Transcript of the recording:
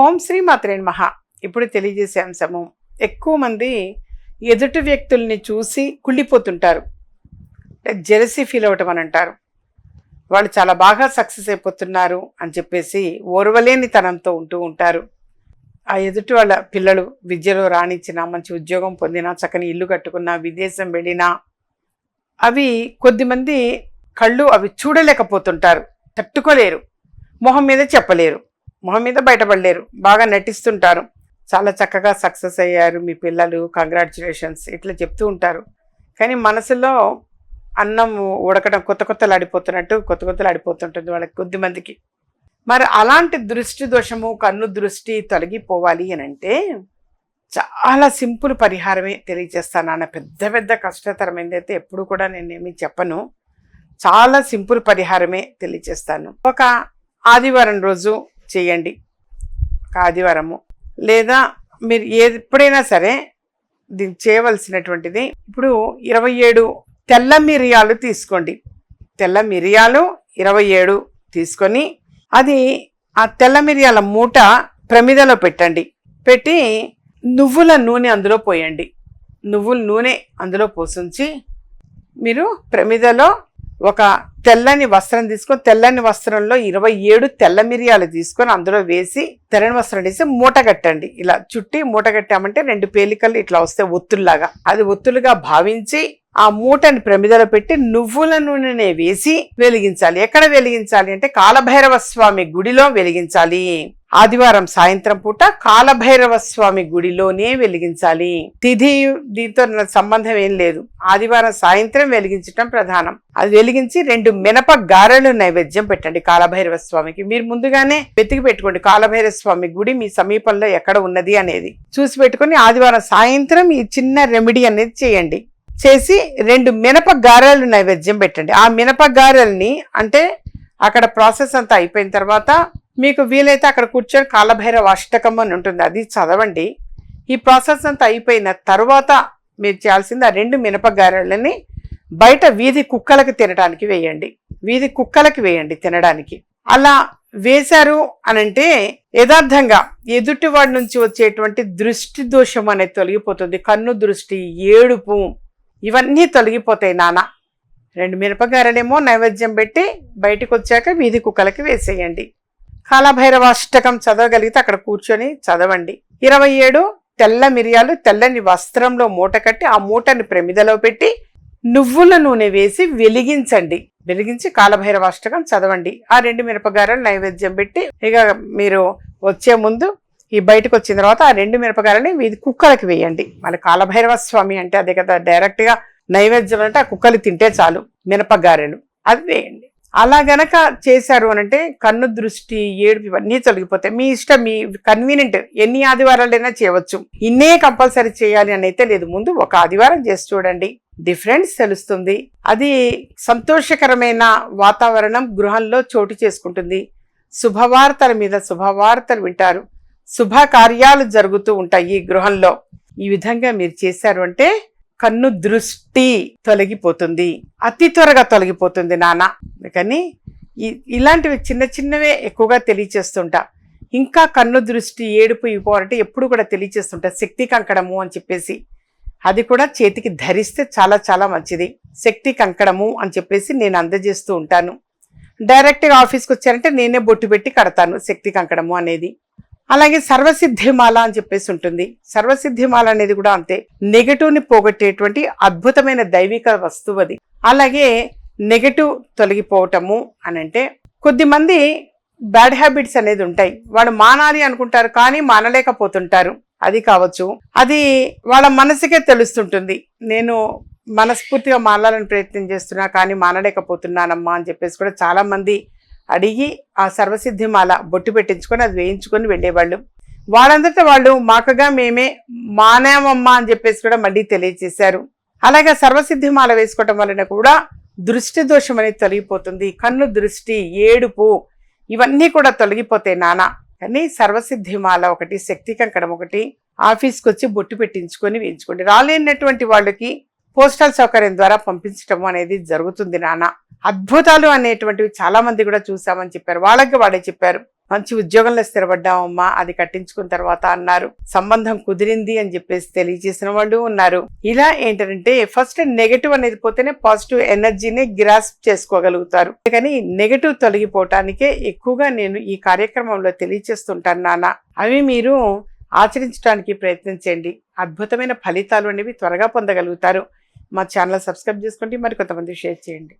ఓం శ్రీ మాత్రే మహా ఇప్పుడు తెలియజేసే అంశము ఎక్కువ మంది ఎదుటి వ్యక్తుల్ని చూసి కుళ్ళిపోతుంటారు. జెరసీ ఫీల్ అవటం అని అంటారు. వాళ్ళు చాలా బాగా సక్సెస్ అయిపోతున్నారు అని చెప్పేసి ఓర్వలేని తనంతో ఉంటూ ఉంటారు. ఆ ఎదుటి వాళ్ళ పిల్లలు విద్యలో రాణించినా మంచి ఉద్యోగం పొందినా చక్కని ఇల్లు కట్టుకున్నా విదేశం వెళ్ళినా అవి కొద్దిమంది కళ్ళు అవి చూడలేకపోతుంటారు. తట్టుకోలేరు. మొహం మీద చెప్పలేరు. మొహం మీద బయటపడలేరు. బాగా నటిస్తుంటారు. చాలా చక్కగా సక్సెస్ అయ్యారు మీ పిల్లలు. కంగ్రాచులేషన్స్ ఇట్లా చెప్తూ ఉంటారు. కానీ మనసులో అన్నం ఉడకడం కొత్త కొత్తలు అడిపోతున్నట్టు కొత్త కొత్తలు ఆడిపోతుంటుంది వాళ్ళకి కొద్ది మందికి. మరి అలాంటి దృష్టి దోషము కన్ను దృష్టి తొలగిపోవాలి అని అంటే చాలా సింపుల్ పరిహారమే తెలియజేస్తాను. నాన్న పెద్ద పెద్ద కష్టతరమైనది అయితే ఎప్పుడు కూడా నేనేమి చెప్పను. చాలా సింపుల్ పరిహారమే తెలియజేస్తాను. ఒక ఆదివారం రోజు చేయండి. ఆదివారము. లేదా మీరు ఏది ఎప్పుడైనా సరే దీన్ని చేయవలసినటువంటిది. ఇప్పుడు ఇరవై ఏడు తెల్ల మిరియాలు తీసుకోండి. తెల్ల మిరియాలు ఇరవై ఏడు తీసుకొని అది ఆ తెల్ల మిరియాల మూట ప్రమిదలో పెట్టండి. పెట్టి నువ్వుల నూనె అందులో పోయండి. నువ్వుల నూనె అందులో పోసుంచి మీరు ప్రమిదలో ఒక తెల్లని వస్త్రం తీసుకొని తెల్లని వస్త్రంలో ఇరవై ఏడు తెల్ల మిరియాలు తీసుకొని అందులో వేసి తెల్లని వస్త్రం వేసి మూట కట్టండి. ఇలా చుట్టి మూట కట్టామంటే రెండు పేలికలు ఇట్లా వస్తే ఒత్తుల్లాగా. అది ఒత్తులుగా భావించి ఆ మూటని ప్రమిదలో పెట్టి నువ్వుల నూనెనే వేసి వెలిగించాలి. ఎక్కడ వెలిగించాలి అంటే కాలభైరవ స్వామి గుడిలో వెలిగించాలి. ఆదివారం సాయంత్రం పూట కాలభైరవ స్వామి గుడిలోనే వెలిగించాలి. తిథి దీంతో సంబంధం ఏం లేదు. ఆదివారం సాయంత్రం వెలిగించటం ప్రధానం. అది వెలిగించి రెండు మినప గారెలు నైవేద్యం పెట్టండి కాలభైరవ స్వామికి. మీరు ముందుగానే వెతికి పెట్టుకోండి కాలభైరవ స్వామి గుడి మీ సమీపంలో ఎక్కడ ఉన్నది అనేది. చూసి పెట్టుకొని ఆదివారం సాయంత్రం ఈ చిన్న రెమెడీ అనేది చేయండి. చేసి రెండు మినప గారెలు నైవేద్యం పెట్టండి. ఆ మినప గారెల్ని అంటే అక్కడ ప్రాసెస్ అంతా అయిపోయిన తర్వాత మీకు వీలైతే అక్కడ కూర్చొని కాలభైరవ అష్టకం అని ఉంటుంది. అది చదవండి. ఈ ప్రాసెస్ అంతా అయిపోయిన తర్వాత మీరు చేయాల్సింది ఆ రెండు మినప బయట వీధి కుక్కలకి తినడానికి వేయండి. వీధి కుక్కలకి వేయండి తినడానికి. అలా వేశారు అనంటే యథార్థంగా ఎదుటి వాడి నుంచి వచ్చేటువంటి దృష్టి దోషం అనేది తొలగిపోతుంది. కన్ను దృష్టి ఏడుపు ఇవన్నీ తొలగిపోతాయి నాన్న రెండు మిరపగారలేమో నైవేద్యం పెట్టి బయటకు వచ్చాక వీధి కుక్కలకి వేసేయండి. కాలభైరవ అష్టకం చదవగలిగితే అక్కడ కూర్చొని చదవండి. ఇరవై ఏడు తెల్ల మిరియాలు తెల్లని వస్త్రంలో మూట కట్టి ఆ మూటని ప్రమిదలో పెట్టి నువ్వుల నూనె వేసి వెలిగించండి. వెలిగించి కాలభైరవ అష్టకం చదవండి. ఆ రెండు మిరపగారలు నైవేద్యం పెట్టి ఇక మీరు వచ్చే ముందు ఈ బయటకు వచ్చిన తర్వాత ఆ రెండు మిరపకాయలని వీధి కుక్కలకి వేయండి. మళ్ళీ కాలభైరవ స్వామి అంటే అదే కదా డైరెక్ట్గా నైవేద్యం అంటే ఆ కుక్కలు తింటే చాలు మినపగారెలు అది వేయండి. అలా గనక చేశారు అని అంటే కన్ను దృష్టి ఏడుపు ఇవన్నీ తొలగిపోతాయి. మీ ఇష్టం మీ కన్వీనియంట్ ఎన్ని ఆదివారాలైనా చేయవచ్చు. ఇన్నే కంపల్సరీ చేయాలి అని అయితే లేదు. ముందు ఒక ఆదివారం చేసి చూడండి. డిఫరెన్స్ తెలుస్తుంది. అది సంతోషకరమైన వాతావరణం గృహంలో చోటు చేసుకుంటుంది. శుభవార్తల మీద శుభవార్తలు వింటారు. శుభకార్యాలు జరుగుతూ ఉంటాయి ఈ గృహంలో. ఈ విధంగా మీరు చేశారు అంటే కన్ను దృష్టి తొలగిపోతుంది. అతి త్వరగా తొలగిపోతుంది నాన్న. కానీ ఇలాంటివి చిన్న చిన్నవే ఎక్కువగా తెలియచేస్తుంటా. ఇంకా కన్ను దృష్టి ఏడుపు ఇవ్వాలంటే ఎప్పుడు కూడా తెలియచేస్తుంటా. శక్తి కంకణము అని చెప్పేసి. అది కూడా చేతికి ధరిస్తే చాలా చాలా మంచిది. శక్తి కంకణము అని చెప్పేసి నేను అందజేస్తూ ఉంటాను. డైరెక్ట్గా ఆఫీస్కి వచ్చారంటే నేనే బొట్టు పెట్టి కడతాను శక్తి కంకణము అనేది. అలాగే సర్వసిద్ధిమాల అని చెప్పేసి ఉంటుంది. సర్వసిద్ధిమాల అనేది కూడా అంతే. నెగటివ్ని పోగొట్టేటువంటి అద్భుతమైన దైవిక వస్తువు అది. అలాగే నెగటివ్ తొలగిపోవటము అని అంటే కొద్దిమంది బ్యాడ్ హ్యాబిట్స్ అనేది ఉంటాయి. వాళ్ళు మానాలి అనుకుంటారు కానీ మానలేకపోతుంటారు. అది కావచ్చు. అది వాళ్ళ మనసుకే తెలుస్తుంటుంది. నేను మనస్ఫూర్తిగా మానాలని ప్రయత్నం చేస్తున్నా కానీ మానలేకపోతున్నానమ్మా అని చెప్పేసి కూడా చాలామంది అడిగి ఆ సర్వసిద్ధి మాల బొట్టు పెట్టించుకొని అది వేయించుకొని వెళ్ళేవాళ్ళు. వాళ్ళందరితో వాళ్ళు మాకగా మేమే మానేమమ్మా అని చెప్పేసి కూడా మళ్ళీ తెలియజేశారు అలాగే సర్వసిద్ధి మాల వేసుకోవటం వలన కూడా దృష్టి దోషం అనేది తొలగిపోతుంది. కన్ను దృష్టి ఏడుపు ఇవన్నీ కూడా తొలగిపోతాయి నాన్న. కానీ సర్వసిద్ధి మాల ఒకటి శక్తి కంకణం ఒకటి ఆఫీస్కి వచ్చి బొట్టు పెట్టించుకొని వేయించుకోండి. రాలేనటువంటి వాళ్ళకి పోస్టల్ సౌకర్యం ద్వారా పంపించడం అనేది జరుగుతుంది నాన్న. అద్భుతాలు అనేటువంటివి చాలా మంది కూడా చూసామని చెప్పారు. వాళ్ళకి వాడే చెప్పారు. మంచి ఉద్యోగంలో స్థిరపడ్డామమ్మా అది కట్టించుకున్న తర్వాత అన్నారు. సంబంధం కుదిరింది అని చెప్పేసి తెలియజేసిన వాళ్ళు ఉన్నారు. ఇలా ఏంటంటే ఫస్ట్ నెగటివ్ అనేది పోతేనే పాజిటివ్ ఎనర్జీని గ్రాస్ప్ చేసుకోగలుగుతారు. కానీ నెగటివ్ తొలగిపోవటానికే ఎక్కువగా నేను ఈ కార్యక్రమంలో తెలియజేస్తుంటాను నాన్న. అవి మీరు ఆచరించడానికి ప్రయత్నించండి. అద్భుతమైన ఫలితాలు అనేవి త్వరగా పొందగలుగుతారు. మా ఛానల్ సబ్స్క్రైబ్ చేసుకోండి మరి కొంతమంది షేర్ చేయండి.